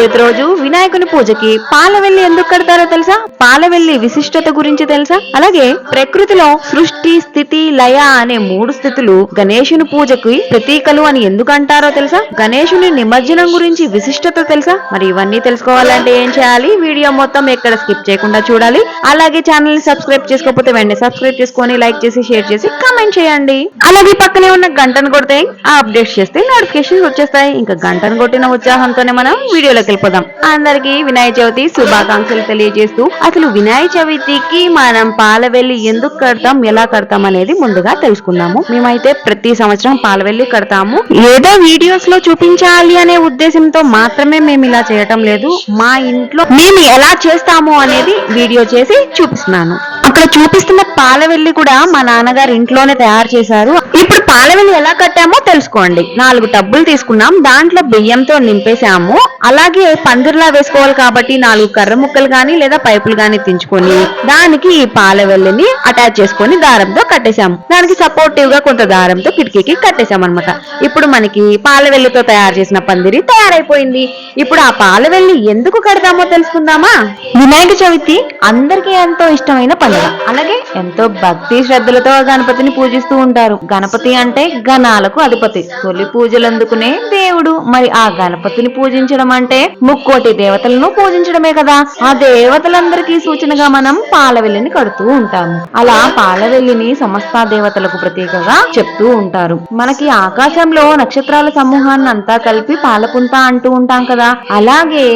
చవితి రోజు వినాయకుని పూజకి పాలవెల్లి ఎందుకు కడతారో తెలుసా? పాలవెల్లి విశిష్టత గురించి తెలుసా? అలాగే ప్రకృతిలో సృష్టి స్థితి లయ అనే మూడు స్థితులు గణేశుని పూజకి ప్రతీకలు అని ఎందుకు అంటారో తెలుసా? గణేశుని నిమజ్జనం గురించి విశిష్టత తెలుసా? మరి ఇవన్నీ తెలుసుకోవాలంటే ఏం చేయాలి? వీడియో మొత్తం ఎక్కడ స్కిప్ చేయకుండా చూడాలి. అలాగే ఛానల్ని సబ్స్క్రైబ్ చేసుకోకపోతే వెంటనే సబ్స్క్రైబ్ చేసుకొని లైక్ చేసి షేర్ చేసి కామెంట్ చేయండి. అలాగే పక్కనే ఉన్న గంటను కొడితే ఆ అప్డేట్ చేస్తే నోటిఫికేషన్స్ వచ్చేస్తాయి. ఇంకా గంటను కొట్టిన ఉత్సాహంతోనే మనం వీడియోలోకి వెళ్ళిపోదాం అందరికి వినాయక చవితి శుభాకాంక్షలు తెలియజేస్తూ అసలు వినాయక చవితికి మనం పాలవెల్లి ఎందుకు కడతాం ఎలా కడతాం అనేది ముందుగా తెలుసుకుందాము. మేమైతే ప్రతి సంవత్సరం పాలవెల్లి కడతాము. ఏదో వీడియోస్లో చూపించాలి అనే ఉద్దేశంతో మాత్రమే మేము ఇలా చేయటం లేదు. మా ఇంట్లో మేము ఎలా చేస్తాము అనేది వీడియో చేసి చూపిస్తున్నాను. ఇక్కడ చూపిస్తున్న పాలవెల్లి కూడా మా నాన్నగారు ఇంట్లోనే తయారు చేశారు. ఇప్పుడు పాలవెల్లి ఎలా కట్టామో తెలుసుకోండి. నాలుగు టబ్బులు తీసుకున్నాం. దాంట్లో బియ్యంతో నింపేసాము అలాగే పందిర్లా వేసుకోవాలి కాబట్టి నాలుగు కర్ర ముక్కలు గాని లేదా పైపులు గాని తెంచుకొని దానికి ఈ పాలవెల్లిని అటాచ్ చేసుకొని దారంతో కట్టేశాము. దానికి సపోర్టివ్గా కొంత దారంతో కిటికీకి కట్టేశాం అనమాట ఇప్పుడు మనకి పాలవెల్లితో తయారు చేసిన పందిరి తయారైపోయింది. ఇప్పుడు ఆ పాలవెల్లి ఎందుకు కడతామో తెలుసుకుందామా? వినాయక చవితి అందరికీ ఎంతో ఇష్టమైన పండుగ. అలాగే ఎంతో భక్తి శ్రద్ధలతో గణపతిని పూజిస్తూ ఉంటారు. గణపతి అంటే గణాలకు అధిపతి. తొలి పూజలు అందుకునే దేవుడు. మరి ఆ గణపతిని పూజించడం అంటే ముక్కోటి దేవతలను పూజించడమే కదా. ఆ దేవతలందరికీ సూచనగా మనం పాలవెల్లిని కడుతూ ఉంటాము. అలా పాలవెల్లిని సమస్త దేవతలకు ప్రత్యేకగా చెప్తూ ఉంటారు. మనకి ఆకాశంలో నక్షత్రాల సమూహాన్ని అంతా కలిపి పాలపుంత అంటూ ఉంటాం కదా. అలాగే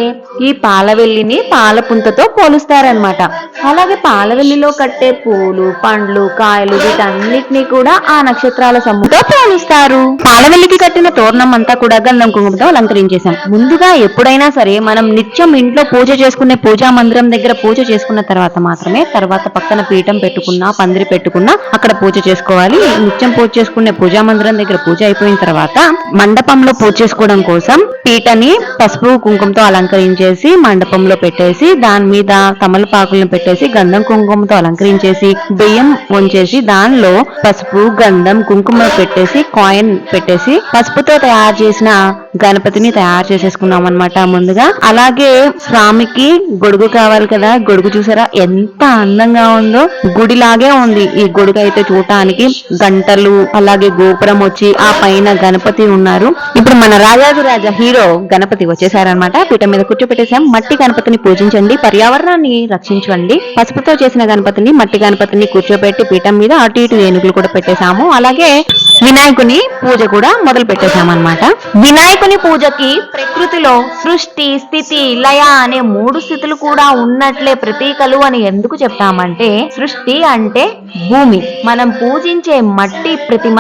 ఈ పాలవెల్లిని పాలపుంతతో పోలుస్తారనమాట అలాగే పాలవెల్లిలో కట్టే పూలు పండ్లు కాయలు వీటన్నిటిని కూడా ఆ నక్షత్రాల సమూహంతో పోలిస్తారు. పాలవెల్లికి కట్టిన తోరణం అంతా కూడా గంధం కుంకుమతో అలంకరించేశాం. ముందుగా ఎప్పుడైనా సరే మనం నిత్యం ఇంట్లో పూజ చేసుకునే పూజా మందిరం దగ్గర పూజ చేసుకున్న తర్వాత మాత్రమే తర్వాత పక్కన పీఠం పెట్టుకున్నా పందిరి పెట్టుకున్నా అక్కడ పూజ చేసుకోవాలి. నిత్యం పూజ చేసుకునే పూజా మందిరం దగ్గర పూజ అయిపోయిన తర్వాత మండపంలో పూజ చేసుకోవడం కోసం పీటని పసుపు కుంకుమతో అలంకరించేసి మండపంలో పెట్టేసి దాని మీద తమలపాకులను పెట్టేసి గంధం కుంకుమతో అలంకరించేసి బియ్యం వంచేసి దానిలో పసుపు గంధం కుంకుమ పెట్టేసి కాయిన్ పెట్టేసి పసుపుతో తయారు చేసిన గణపతిని తయారు చేసేసుకున్నాం అనమాట ముందుగా. అలాగే స్వామికి గొడుగు కావాలి కదా గొడుగు చూసారా? ఎంత అందంగా ఉందో. గుడిలాగే ఉంది ఈ గొడుగు అయితే చూడటానికి. గంటలు అలాగే గోపురం వచ్చి ఆ పైన గణపతి ఉన్నారు. ఇప్పుడు మన రాజాదిరాజా హీరో గణపతి వచ్చేసారనమాట పీఠం మీద కూర్చోపెట్టేసాం మట్టి గణపతిని పూజించండి. పర్యావరణాన్ని రక్షించండి. పసుపుతో చేసిన గణపతిని మట్టి గణపతిని కూర్చోబెట్టి పీఠం మీద అటు ఇటు ఏనుగులు కూడా పెట్టేశాము. అలాగే వినాయకుని పూజ కూడా మొదలు పెట్టేశాం అనమాట వినాయకుని పూజకి ప్రకృతిలో సృష్టి స్థితి లయ అనే మూడు స్థితులు కూడా ఉన్నట్లే ప్రతీకలు అని ఎందుకు చెప్తామంటే సృష్టి అంటే భూమి. మనం పూజించే మట్టి ప్రతిమ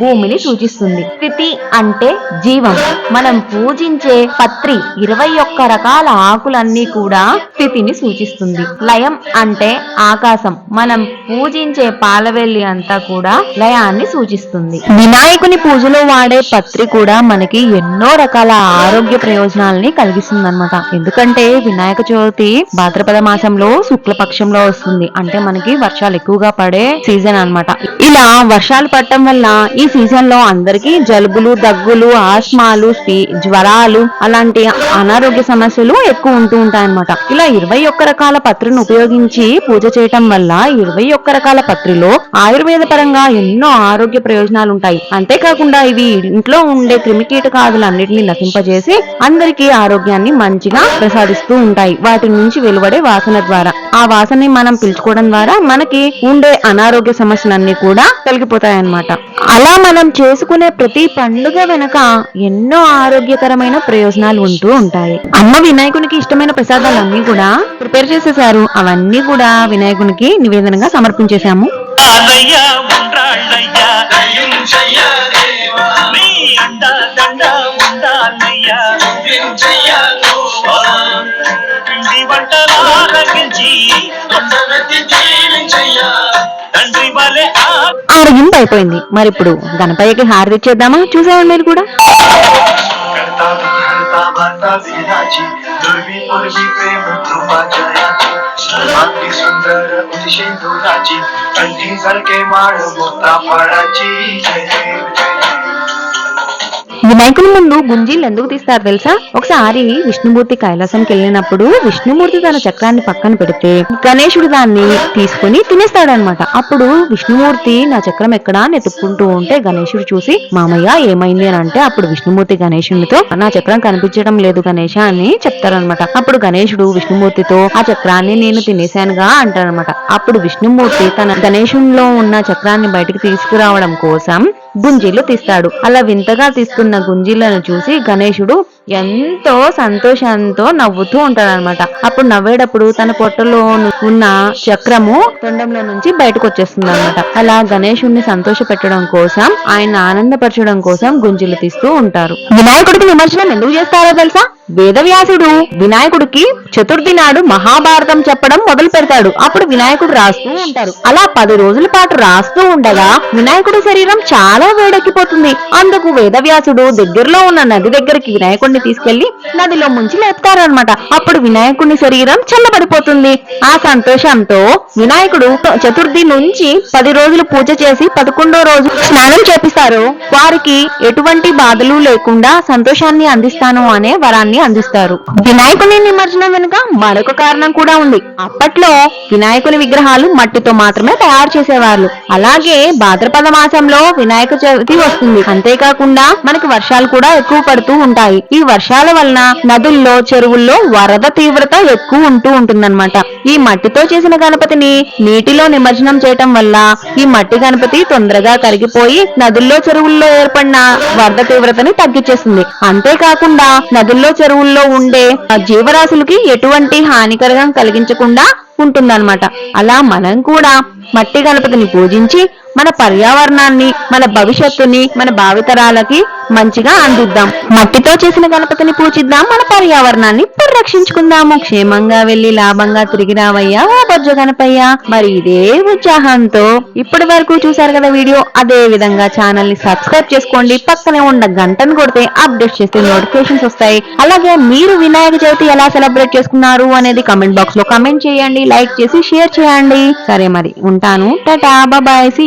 భూమిని సూచిస్తుంది. స్థితి అంటే జీవం. మనం పూజించే పత్రి ఇరవై ఒక్క రకాల ఆకులన్నీ కూడా స్థితిని సూచిస్తుంది. లయం అంటే ఆకాశం. మనం పూజించే పాలవెల్లి అంతా కూడా లయాన్ని సూచిస్తుంది. వినాయకుని పూజలో వాడే పత్రి కూడా మనకి ఎన్నో ఎన్నో రకాల ఆరోగ్య ప్రయోజనాలని కలిగిస్తుంది అనమాట ఎందుకంటే వినాయక చవితి భాద్రపద మాసంలో శుక్ల పక్షంలో వస్తుంది. అంటే మనకి వర్షాలు ఎక్కువగా పడే సీజన్ అన్నమాట. ఇలా వర్షాలు పడటం వల్ల ఈ సీజన్లో అందరికి జలుబులు దగ్గులు ఆస్మాలు జ్వరాలు అలాంటి అనారోగ్య సమస్యలు ఎక్కువ ఉంటూ ఉంటాయి అన్నమాట ఇలా ఇరవై ఒక్క రకాల పత్రిని ఉపయోగించి పూజ చేయటం వల్ల ఇరవై ఒక్క రకాల పత్రిలో ఆయుర్వేద పరంగా ఎన్నో ఆరోగ్య ప్రయోజనాలు ఉంటాయి. అంతేకాకుండా ఇవి ఇంట్లో ఉండే క్రిమికీటకాదులను కీటకాదులన్నిటిని నశింపజేసి అందరికీ ఆరోగ్యాన్ని మంచిగా ప్రసాదిస్తూ ఉంటాయి. వాటి నుంచి వెలువడే వాసన ద్వారా. ఆ వాసనని మనం పిలుచుకోవడం ద్వారా మనకి ఉండే అనారోగ్య సమస్యలన్నీ కూడా కలిగిపోతాయన్నమాట అలా మనం చేసుకునే ప్రతి పండుగ వెనక ఎన్నో ఆరోగ్యకరమైన ప్రయోజనాలు ఉంటూ ఉంటాయి. అమ్మ వినాయకునికి ఇష్టమైన ప్రసాదాలన్నీ కూడా ప్రిపేర్ చేసేసారు అవన్నీ కూడా వినాయకునికి నివేదనగా సమర్పించేశాము. ఉండాలయ్యా దీవించయ్యా లోవా, పిండి వంటలు ఆరగించి కొండనెత్తి దీవించయ్యా. తండ్రి వలె ఆ ఆరగింపు అయిపోయింది మరి ఇప్పుడు గణపయ్యకి హారతి ఇచ్చేద్దామా చూసారా మీరు కూడా करता विघ्नता भरता विघ्नाची दुर्वी पूर्वी प्रेम कृपा जयाची सर्वांगी सुंदर उदिशेंदुराची कंठी सारखे माळ मोत्रा फळाची जय देव जय देव వినాయకుని ముందు గుంజీలు ఎందుకు తీస్తారు తెలుసా? ఒకసారి విష్ణుమూర్తి కైలాసంకి వెళ్ళినప్పుడు విష్ణుమూర్తి తన చక్రాన్ని పక్కన పెడితే గణేశుడు దాన్ని తీసుకుని తినేస్తాడనమాట. అప్పుడు విష్ణుమూర్తి నా చక్రం ఎక్కడా నెతుక్కుంటూ ఉంటే గణేశుడు చూసి మామయ్య ఏమైంది? అని అంటే అప్పుడు విష్ణుమూర్తి గణేశునితో నా చక్రం కనిపించడం లేదు గణేశ అని చెప్తారనమాట. అప్పుడు గణేశుడు విష్ణుమూర్తితో ఆ చక్రాన్ని నేను తినేశానుగా అంటారనమాట. అప్పుడు విష్ణుమూర్తి తన గణేశునిలో ఉన్న చక్రాన్ని బయటకు తీసుకురావడం కోసం గుంజీలు తీస్తాడు. అలా వింతగా తీసుకున్న గుంజీలను చూసి గణేశుడు ఎంతో సంతోషంతో నవ్వుతూ ఉంటాడనమాట అప్పుడు నవ్వేటప్పుడు తన పొట్టలో ఉన్న చక్రము తొండంలో నుంచి బయటకు వచ్చేస్తుంది అనమాట అలా గణేశుణ్ణి సంతోష పెట్టడం కోసం ఆయన ఆనందపరచడం కోసం గుంజులు తీస్తూ ఉంటారు. వినాయకుడికి విమర్శనం ఎందుకు చేస్తారో తెలుసా? వేదవ్యాసుడు వినాయకుడికి చతుర్థి నాడు మహాభారతం చెప్పడం మొదలు పెడతాడు. అప్పుడు వినాయకుడు రాస్తూ ఉంటారు. అలా పది రోజుల పాటు రాస్తూ ఉండగా వినాయకుడి శరీరం చాలా వేడెక్కిపోతుంది. అందుకు వేదవ్యాసుడు దగ్గరలో ఉన్న నది దగ్గరికి వినాయకుడు శరీరాన్ని తీసుకెళ్ళి నదిలో ముంచి లేపుతారనమాట అప్పుడు వినాయకుడి శరీరం చల్లబడిపోతుంది. ఆ సంతోషంతో వినాయకుడు చతుర్థి నుంచి పది రోజులు పూజ చేసి పదకొండో రోజు స్నానం చేపిస్తారు. వారికి ఎటువంటి బాధలు లేకుండా సంతోషాన్ని అందిస్తాను అనే వరాన్ని అందిస్తారు. వినాయకుని నిమజ్జనం వెనుక మరొక కారణం కూడా ఉంది. అప్పట్లో వినాయకుని విగ్రహాలు మట్టితో మాత్రమే తయారు చేసేవాళ్ళు. అలాగే భాద్రపద మాసంలో వినాయక చవితి వస్తుంది. అంతేకాకుండా మనకి వర్షాలు కూడా ఎక్కువ పడుతూ ఉంటాయి. ఈ వర్షాల వలన నదుల్లో చెరువుల్లో వరద తీవ్రత ఎక్కువ ఉంటూ ఉంటుందన్నమాట. ఈ మట్టితో చేసిన గణపతిని నీటిలో నిమజ్జనం చేయటం వల్ల ఈ మట్టి గణపతి తొందరగా కరిగిపోయి నదుల్లో చెరువుల్లో ఏర్పడిన వరద తీవ్రతని తగ్గించేస్తుంది. అంతేకాకుండా నదుల్లో చెరువుల్లో ఉండే ఆ, జీవరాశులకి ఎటువంటి హానికరం కలిగించకుండా ఉంటుందన్నమాట. అలా మనం కూడా మట్టి గణపతిని పూజించి మన పర్యావరణాన్ని మన భవిష్యత్తుని మన భావితరాలకి మంచిగా అందిద్దాం. మట్టితో చేసిన గణపతిని పూజిద్దాం మన పర్యావరణాన్ని పరిరక్షించుకుందాము. క్షేమంగా వెళ్ళి లాభంగా తిరిగి రావయ్యా ఓ బొజ్జ గణపయ్య. మరి ఇదే ఉత్సాహంతో ఇప్పటి వరకు చూసారు కదా వీడియో? అదే విధంగా ఛానల్ని సబ్స్క్రైబ్ చేసుకోండి. పక్కనే ఉన్న గంటను కొడితే అప్డేట్ చేస్తే నోటిఫికేషన్స్ వస్తాయి. అలాగే మీరు వినాయక చవితి ఎలా సెలబ్రేట్ చేసుకున్నారు అనేది కమెంట్ బాక్స్లో కమెంట్ చేయండి. లైక్ చేసి షేర్ చేయండి. సరే మరి ఉంటాను. Tata bye see